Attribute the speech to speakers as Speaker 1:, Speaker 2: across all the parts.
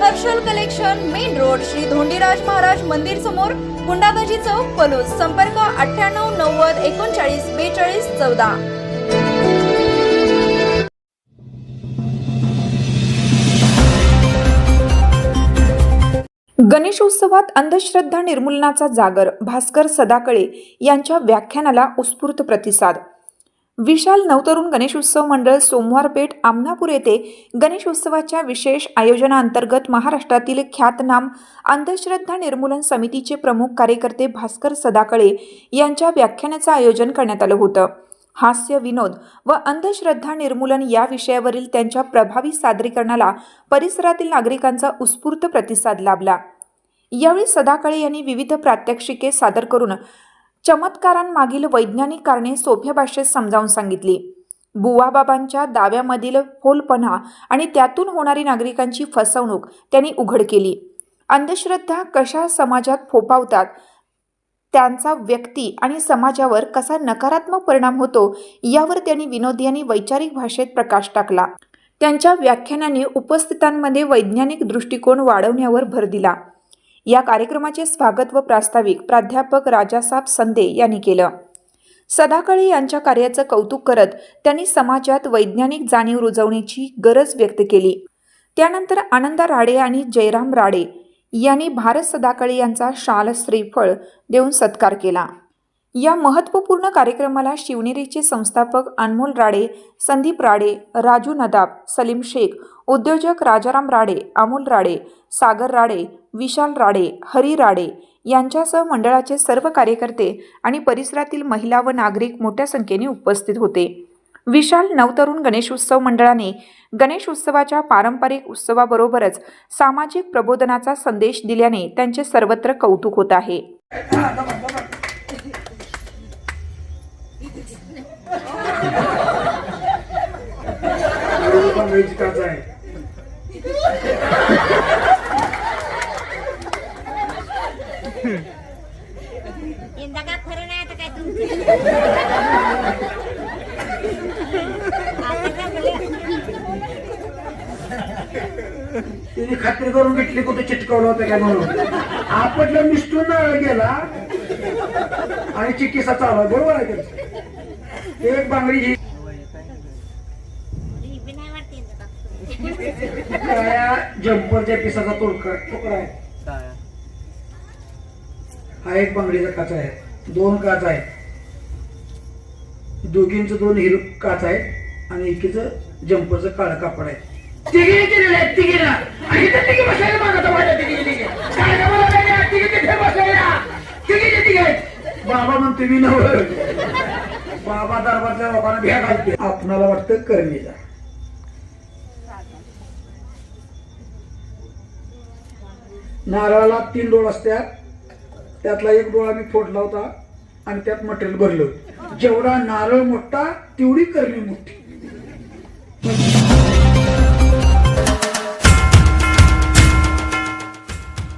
Speaker 1: Harshal collection main road Shri Dhondiraj Maharaj मंदिर समोर गुंडागजी चौक पलूस. संपर्क अठ्ठ्याण्णव नव्वद एकोणचाळीस बेचाळीस चौदा.
Speaker 2: गणेशोत्सवात अंधश्रद्धा निर्मूलनाचा जागर भास्कर सदाकळे यांच्या व्याख्यानाला उत्स्फूर्त प्रतिसाद. विशाल नवतरुण गणेशोत्सव मंडळ सोमवारपेठ आमनापूर येथे गणेशोत्सवाच्या विशेष आयोजनाअंतर्गत महाराष्ट्रातील ख्यातनाम अंधश्रद्धा निर्मूलन समितीचे प्रमुख कार्यकर्ते भास्कर सदाकळे यांच्या व्याख्यानाचं आयोजन करण्यात आलं होतं. हास्य विनोद व अंधश्रद्धा निर्मूलन या विषयावरील त्यांच्या प्रभावी सादरीकरणाला परिसरातील नागरिकांचा उत्स्फूर्त प्रतिसाद लाभला. यावेळी सदाकाळे यांनी विविध प्रात्यक्षिके सादर करून चमत्कारांमागील वैज्ञानिक कारणे सोप्या भाषेत समजावून सांगितली. बुवाबाबांच्या दाव्यामधील फोलपणा आणि त्यातून होणारी नागरिकांची फसवणूक त्यांनी उघड केली. अंधश्रद्धा कशा समाजात फोपावतात त्यांचा व्यक्ती आणि समाजावर कसा नकारात्मक परिणाम होतो यावर त्यांनी विनोदी आणि वैचारिक भाषेत प्रकाश टाकला. त्यांच्या व्याख्यानाने उपस्थितांमध्ये वैज्ञानिक दृष्टिकोन वाढवण्यावर भर दिला. या कार्यक्रमाचे स्वागत व प्रास्ताविक प्राध्यापक राजासाहेब संदे यांनी केलं. सदाकाळे यांच्या कार्याचं कौतुक करत त्यांनी समाजात वैज्ञानिक जाणीव रुजवण्याची गरज व्यक्त केली. त्यानंतर आनंदा राडे आणि जयराम राडे यांनी भारत सदाकाळे यांचा शाल श्रीफळ देऊन सत्कार केला. या महत्त्वपूर्ण कार्यक्रमाला शिवनेरीचे संस्थापक अनमोल राडे संदीप राडे राजू नदाब सलीम शेख उद्योजक राजाराम राडे अमोल राडे सागर राडे विशाल राडे हरी राडे यांच्यासह मंडळाचे सर्व कार्यकर्ते आणि परिसरातील महिला व नागरिक मोठ्या संख्येने उपस्थित होते विशाल नवतरुण गणेशोत्सव मंडळाने गणेश उत्सवाच्या पारंपरिक उत्सवाबरोबरच सामाजिक प्रबोधनाचा संदेश दिल्याने त्यांचे सर्वत्र कौतुक होत आहे
Speaker 3: वेज काचा आहे
Speaker 4: यंदा काय खरं नाही आता काय तुमचं आता काय म्हणलं?
Speaker 3: तिने खात्री करून घेतली कुठे चिटकवलं होतं काय म्हणून आपटलं मिस्टून गेला आणि चिकित्सा चालू. बरोबर आहे? एक बांगडी ही जम्परच्या पिसाचा तुडका तुकडा आहे हा एक बांगडीचा काचा आहे. दोन काच आहे दोघींचं दोन हिरो काच आहे आणि एकीचं जम्परचं काळं कापड आहे. तिघे केलेलं आहे तिघीनं आणि इथं तिघी बसायला मागत माझ्या तिघी तिघी. काय का नाही आहे, तिघी तिथे बसायला. तिघीचे तिघी बाबा म्हणतो मी नव बाबा दरबारच्या बाबांना भ्या घालते आपणाला वाटतं करणीचा नारळाला तीन डोळ असतात. त्यातला एक डोळा मी फोडला होता आणि त्यात मटेरियल भरलं. जेवढा नारळ मोठा तेवढी करणी मोठी.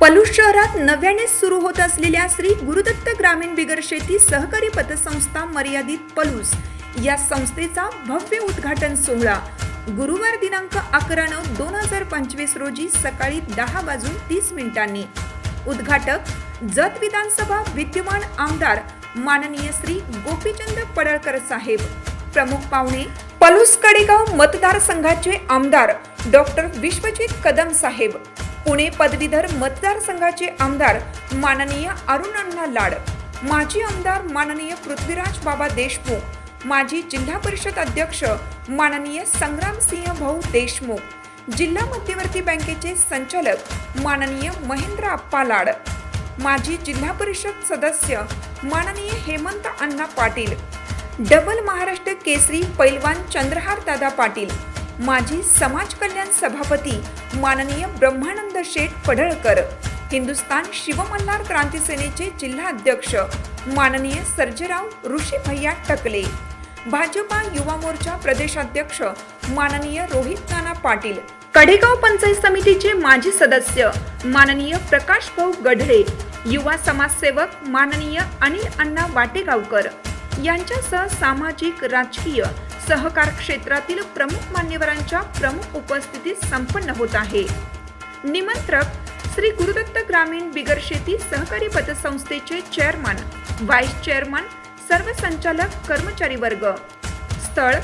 Speaker 2: पलूस शहरात नव्याने सुरू होत असलेल्या श्री गुरुदत्त ग्रामीण बिगर शेती सहकारी पतसंस्था मर्यादित पलूस या संस्थेचा भव्य उद्घाटन सोहळा गुरुवार दिनांक अकरा नऊ दोन हजार पंचवीस रोजी सकाळी दहा वाजून तीस मिनिटांनी. उद्घाटक जत विधानसभा विद्यमान आमदार माननीय श्री गोपीचंद पडळकर साहेब. प्रमुख पाहुणे पलूस कडेगाव मतदारसंघाचे आमदार डॉक्टर विश्वजित कदम साहेब. पुणे पदवीधर मतदारसंघाचे आमदार माननीय अरुण अण्णा लाड. माजी आमदार माननीय पृथ्वीराज बाबा देशमुख. माजी जिल्हा परिषद अध्यक्ष माननीय संग्रामसिंह भाऊ देशमुख. जिल्हा मध्यवर्ती बँकेचे संचालक माननीय महेंद्र अप्पा लाड माजी जिल्हा परिषद सदस्य माननीय हेमंत अण्णा पाटील डबल महाराष्ट्र केसरी पैलवान चंद्रहार दादा पाटील माजी समाज कल्याण सभापती माननीय ब्रह्मानंद शेठ पडळकर हिंदुस्तान शिवमल्हार क्रांती सेनेचे जिल्हा अध्यक्ष माननीय सर्जेराव ऋषी भैया टकले. भाजपा युवा मोर्चा प्रदेशाध्यक्ष माननीय रोहित नाना पाटील कडेगाव पंचायत समितीचे माजी सदस्य माननीय प्रकाश भाऊ गढळे युवा समाजसेवक माननीय अनिल अण्णा वाटेगावकर यांच्यासह सामाजिक राजकीय सहकार क्षेत्रातील प्रमुख मान्यवरांच्या प्रमुख उपस्थितीत संपन्न होत आहे. निमंत्रक श्री गुरुदत्त ग्रामीण बिगर शेती सहकारी पतसंस्थेचे चेअरमन व्हाईस चेअरमन सर्व संचालक कर्मचारी वर्ग. स्थळ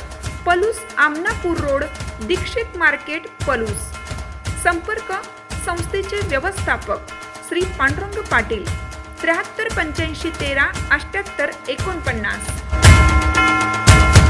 Speaker 2: पलूस आमनापूर रोड दीक्षित मार्केट पलूस. संपर्क संस्थेचे व्यवस्थापक श्री पांडुरंग पाटील. त्र्याहत्तर पंच्याऐंशी तेरा अठ्ठ्याहत्तर एकोणपन्नास.